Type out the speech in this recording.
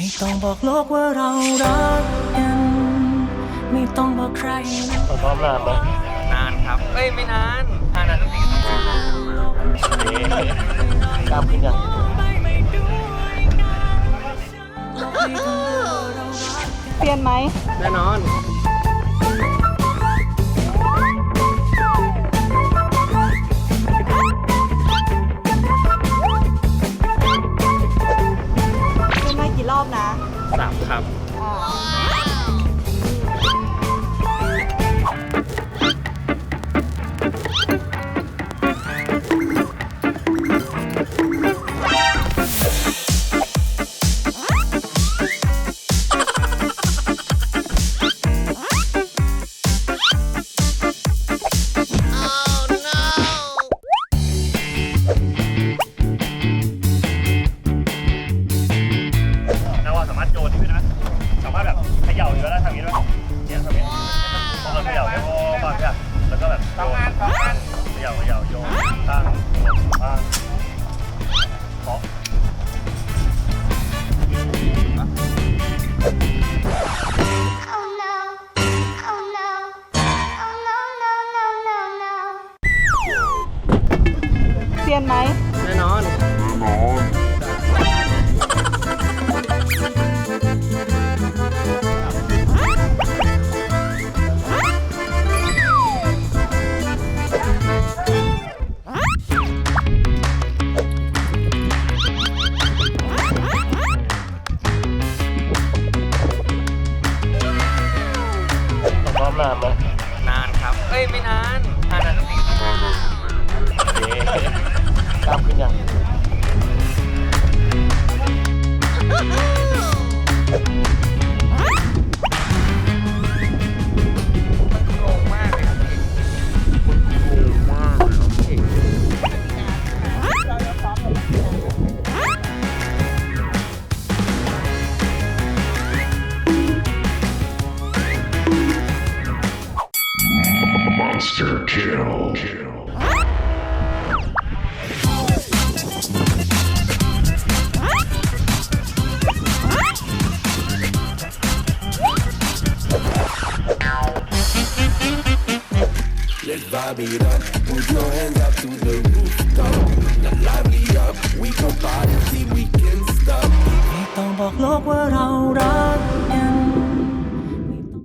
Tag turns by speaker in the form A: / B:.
A: ไม่ต้องบอกโลกว่าเรารักกัน ไม่ต้องบอกใครนะ
B: ผมพร้อมนานไหม
C: นานครับ เอ้ยไม่นานห้านาที
B: กล้ามขึ้นยัง
D: เปลี่ยนไหม
C: แน่นอน
B: โยนตั้งตั้งเคาะ
D: เซียนไหม
C: เอ้ยไม่นานห้านาที
B: กล้ามขึ้นยัง
E: Put your hands up to the. Now up. We can party we can stop.
A: Don't walk,